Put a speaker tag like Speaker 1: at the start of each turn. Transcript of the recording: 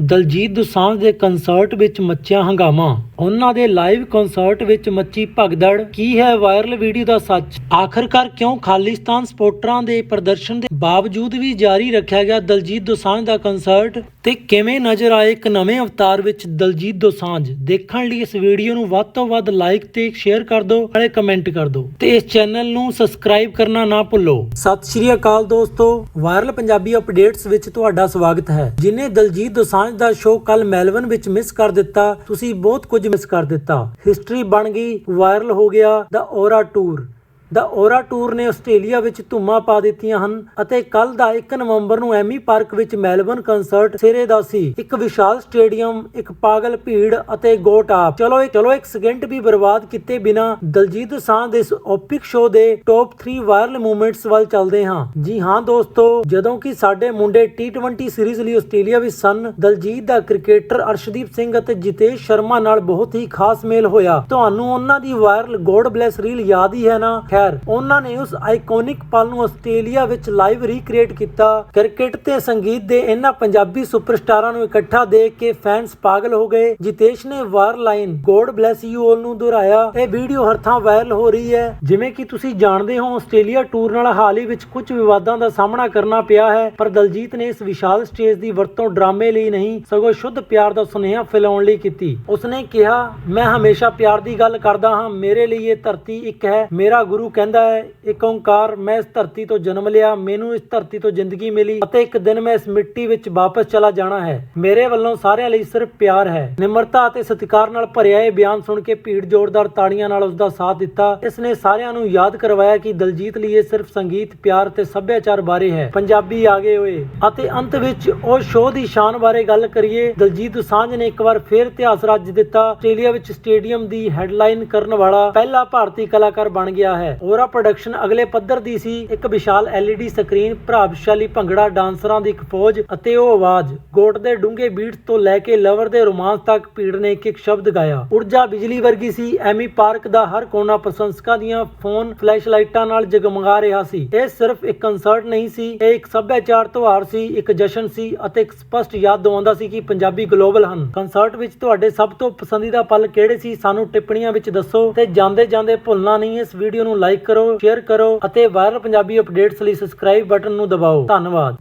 Speaker 1: ਦਲਜੀਤ ਦੋਸਾਂਝ ਦੇ ਕੰਸਰਟ ਵਿੱਚ ਮੱਚਿਆ ਹੰਗਾਮਾ। ਉਹਨਾਂ ਦੇ ਲਾਈਵ ਕਨਸਰਟ ਵਿੱਚ ਮੱਚੀ ਭਗਦੜ। ਕੀ ਹੈ ਵਾਇਰਲ ਵੀਡੀਓ ਦਾ ਸੱਚ? ਆਖਰਕਾਰ ਕਿਉਂ ਖਾਲਿਸਤਾਨ ਸਪੋਰਟਰਾਂ ਦੇ ਪ੍ਰਦਰਸ਼ਨ ਦੇ ਬਾਵਜੂਦ ਵੀ ਜਾਰੀ ਰੱਖਿਆ ਗਿਆ ਦਲਜੀਤ ਦੋਸਾਂਝ ਦਾ ਕਨਸਰਟ? ਤੇ ਕਿਵੇਂ ਨਜ਼ਰ ਆਏ ਇੱਕ ਨਵੇਂ ਅਵਤਾਰ ਵਿੱਚ ਦਲਜੀਤ ਦੋਸਾਂਝ? ਦੇਖਣ ਲਈ ਇਸ ਵੀਡੀਓ ਨੂੰ ਵੱਧ ਤੋਂ ਵੱਧ ਲਾਈਕ ਤੇ ਸ਼ੇਅਰ ਕਰ ਦਿਓ ਅਤੇ ਕਮੈਂਟ ਕਰ ਦਿਓ। ਤੇ ਇਸ ਚੈਨਲ ਨੂੰ ਸਬਸਕ੍ਰਾਈਬ ਕਰਨਾ ਨਾ ਭੁੱਲੋ। ਸਤਿ ਸ਼੍ਰੀ ਅਕਾਲ ਦੋਸਤੋ, ਵਾਇਰਲ ਪੰਜਾਬੀ ਅਪਡੇਟਸ ਵਿੱਚ ਤੁਹਾਡਾ ਸਵਾਗਤ ਹੈ। ਜਿਨੇ ਦਲਜੀਤ ਦੋਸਾਂਝ ਦਾ ਸ਼ੋਅ ਕੱਲ ਮੈਲਬਨ ਵਿੱਚ ਮਿਸ ਕਰ ਦਿੱਤਾ, ਤੁਸੀਂ ਬਹੁਤ ਕੁਝ ਮਿਸ ਕਰ ਦਿੱਤਾ। ਹਿਸਟਰੀ ਬਣ ਗਈ ਵਾਇਰਲ ਹੋ ਗਿਆ ਦਾ ਔਰਾ ਟੂਰ ਦਾ ਔਰਾ ਟੂਰ ਨੇ ਆਸਟ੍ਰੇਲੀਆ ਵਿੱਚ ਧੁੰਮਾਂ ਪਾ ਦਿੱਤੀਆਂ ਹਨ ਅਤੇ ਕੱਲ ਦਾ 1 ਨਵੰਬਰ ਨੂੰ ਐਮੀ ਪਾਰਕ ਵਿੱਚ ਮੈਲਬਨ ਕੰਸਰਟ ਸਿਰੇ ਦਾ ਸੀ। ਇੱਕ ਵਿਸ਼ਾਲ ਸਟੇਡੀਅਮ, ਇੱਕ ਪਾਗਲ ਭੀੜ ਅਤੇ ਗੋਟ ਆਪ। ਚਲੋ ਚਲੋ ਇੱਕ ਸਕਿੰਟ ਵੀ ਬਰਬਾਦ ਕੀਤੇ ਬਿਨਾ ਦਲਜੀਤ ਦੋਸਾਂਝ ਦੇ ਇਸ ਓਪਿਕ ਸ਼ੋਅ ਦੇ ਟੌਪ 3 ਵਾਇਰਲ ਮੂਵਮੈਂਟਸ ਵੱਲ ਚੱਲਦੇ ਹਾਂ। ਜੀ ਹਾਂ ਦੋਸਤੋ, ਜਦੋਂ ਕਿ ਸਾਡੇ ਮੁੰਡੇ T20 ਸੀਰੀਜ਼ ਲਈ ਆਸਟ੍ਰੇਲੀਆ ਵਿੱਚ ਸਨ, ਦਲਜੀਤ ਦਾ ਕ੍ਰਿਕਟਰ ਅਰਸ਼ਦੀਪ ਸਿੰਘ ਅਤੇ ਜਿਤੇਸ਼ ਸ਼ਰਮਾ ਨਾਲ ਬਹੁਤ ਹੀ ਖਾਸ ਮੇਲ ਹੋਇਆ। ਤੁਹਾਨੂੰ ਉਹਨਾਂ ਦੀ ਵਾਇਰਲ ਗੋਡ ਬlesਸ ਰੀਲ ਯਾਦ ਹੀ ਹੈ ਨਾ? ਖੈਰ ਉਹਨਾਂ ਨੇ ਉਸ ਆਈਕੋਨਿਕ ਪਲ ਨੂੰ ਆਸਟ੍ਰੇਲੀਆ ਵਿੱਚ ਲਾਈਵ ਰੀਕ੍ਰੀਏਟ ਕੀਤਾ। ਕ੍ਰਿਕਟ ਤੇ ਸੰਗੀਤ ਦੇ ਇਹਨਾਂ ਪੰਜਾਬੀ ਸੁਪਰਸਟਾਰਾਂ ਨੂੰ ਇਕੱਠਾ ਦੇਖ ਕੇ ਫੈਨਸ ਪਾਗਲ ਹੋ ਗਏ। ਜਿਤੇਸ਼ ਨੇ ਵਾਰ line, God bless you all ਨੂੰ ਦੁਹਰਾਇਆ। ਇਹ ਵੀਡੀਓ ਹਰ ਥਾਂ ਵਾਇਰਲ ਹੋ ਰਹੀ ਹੈ। ਜਿਵੇਂ ਕਿ ਤੁਸੀਂ ਜਾਣਦੇ ਹੋ, ਆਸਟ੍ਰੇਲੀਆ ਟੂਰ ਨਾਲ ਹਾਲ ਹੀ ਵਿੱਚ ਕੁਝ ਵਿਵਾਦਾਂ ਦਾ ਸਾਹਮਣਾ ਕਰਨਾ ਪਿਆ ਹੈ, ਪਰ ਦਲਜੀਤ ਨੇ ਇਸ ਵਿਸ਼ਾਲ ਸਟੇਜ ਦੀ ਵਰਤੋਂ ਡਰਾਮੇ ਲਈ ਨਹੀਂ, ਸਗੋਂ ਸ਼ੁੱਧ ਪਿਆਰ ਦਾ ਸੁਨੇਹਾ ਫੈਲਾਉਣ ਲਈ ਕੀਤੀ। ਉਸਨੇ ਕਿਹਾ, ਮੈਂ ਹਮੇਸ਼ਾ ਪਿਆਰ ਦੀ ਗੱਲ ਕਰਦਾ ਹਾਂ, ਮੇਰੇ ਲਈ ਇਹ ਧਰਤੀ ਇੱਕ ਹੈ, ਮੇਰਾ ਗੁਰੂ ਕਹਿੰਦਾ ਹੈ, ਇੱਕ ਓੰਕਾਰ ਮੈਂ ਇਸ ਧਰਤੀ ਤੋਂ ਜਨਮ ਲਿਆ, ਮੈਨੂੰ ਇਸ ਧਰਤੀ ਤੋਂ ਜ਼ਿੰਦਗੀ ਮਿਲੀ ਅਤੇ ਇੱਕ ਦਿਨ ਮੈਂ ਇਸ ਮਿੱਟੀ ਵਿੱਚ ਵਾਪਸ ਚਲਾ ਜਾਣਾ ਹੈ। ਮੇਰੇ ਵੱਲੋਂ ਸਾਰਿਆਂ ਲਈ ਸਿਰਫ ਪਿਆਰ ਹੈ। ਨਿਮਰਤਾ ਅਤੇ ਸਤਿਕਾਰ ਨਾਲ ਭਰਿਆ ਇਹ ਬਿਆਨ ਸੁਣ ਕੇ ਭੀੜ ਜ਼ੋਰਦਾਰ ਤਾੜੀਆਂ ਨਾਲ ਉਸ ਦਾ ਸਾਥ ਦਿੱਤਾ। ਇਸ ਨੇ ਸਾਰਿਆਂ ਨੂੰ ਯਾਦ ਕਰਵਾਇਆ ਕਿ ਦਲਜੀਤ ਲਈ ਇਹ ਸਿਰਫ ਸੰਗੀਤ, ਪਿਆਰ ਤੇ ਸੱਭਿਆਚਾਰ ਬਾਰੇ ਹੈ। ਪੰਜਾਬੀ ਆ ਗਏ ਹੋਏ ਅਤੇ ਅੰਤ ਵਿੱਚ ਉਹ ਸ਼ੋਅ ਦੀ ਸ਼ਾਨ ਬਾਰੇ ਗੱਲ ਕਰੀਏ। ਦਲਜੀਤ ਦੋਸਾਂਝ ਨੇ ਇੱਕ ਵਾਰ ਫੇਰ ਇਤਿਹਾਸ ਰਚ ਦਿੱਤਾ। ਆਸਟ੍ਰੇਲੀਆ ਵਿੱਚ ਸਟੇਡੀਅਮ ਦੀ ਹੈਡਲਾਈਨ ਕਰਨ ਵਾਲਾ ਪਹਿਲਾ ਭਾਰਤੀ ਕਲਾਕਾਰ ਬਣ ਗਿਆ ਹੈ। ਔਰਾ ਪ੍ਰੋਡਕਸ਼ਨ ਅਗਲੇ ਪੱਧਰ ਦੀ ਸੀ। ਇੱਕ ਵਿਸ਼ਾਲ LED ਸਕਰੀਨ ਪ੍ਰਭਾਵਸ਼ਾਲੀ ਭੰਗੜਾ ਡਾਂਸਰਾਂ ਦੀ ਇੱਕ ਫੌਜ ਅਤੇ ਉਹ ਆਵਾਜ਼। ਗੋਟ ਦੇ ਡੂੰਘੇ ਬੀਟਸ ਤੋਂ ਲੈ ਕੇ ਲਵਰ ਦੇ ਰੋਮਾਂਸ ਤੱਕ ਭੀੜ ਨੇ ਇੱਕ ਇੱਕ ਸ਼ਬਦ ਗਾਇਆ। ਊਰਜਾ ਬਿਜਲੀ ਵਰਗੀ ਸੀ। ਐਮੀ ਪਾਰਕ ਦਾ ਹਰ ਕੋਨਾ ਪ੍ਰਸ਼ੰਸਕਾਂ ਦੀਆਂ ਫੋਨ ਫਲੈਸ਼ ਲਾਈਟਾਂ ਨਾਲ ਜਗਮਗਾ ਰਿਹਾ ਸੀ। ਇਹ ਸਿਰਫ ਇੱਕ ਕੰਸਰਟ ਨਹੀਂ ਸੀ, ਇਹ ਇੱਕ ਸੱਭਿਆਚਾਰ ਤਿਉਹਾਰ ਸੀ, ਇੱਕ ਜਸ਼ਨ ਸੀ ਅਤੇ ਇੱਕ ਸਪਸ਼ਟ ਯਾਦ ਦਿਵਾਉਂਦਾ ਸੀ ਕਿ ਪੰਜਾਬੀ ਗਲੋਬਲ ਹਨ। ਕੰਸਰਟ ਵਿੱਚ ਤੁਹਾਡੇ ਸਭ ਤੋਂ ਪਸੰਦੀਦਾ ਪਲ ਕਿਹੜੇ ਸੀ? ਸਾਨੂੰ ਟਿੱਪਣੀਆਂ ਵਿੱਚ ਦੱਸੋ ਤੇ ਜਾਂਦੇ ਜਾਂਦੇ ਭੁੱਲਣਾ ਨਹੀਂ, ਇਸ ਵੀਡੀਓ ਨੂੰ ਲਾਈਕ ਕਰੋ ਸ਼ੇਅਰ ਕਰੋ ਅਤੇ ਵਾਇਰਲ ਪੰਜਾਬੀ ਅਪਡੇਟਸ ਲਈ ਸਬਸਕ੍ਰਾਈਬ ਬਟਨ ਨੂੰ ਦਬਾਓ। ਧੰਨਵਾਦ।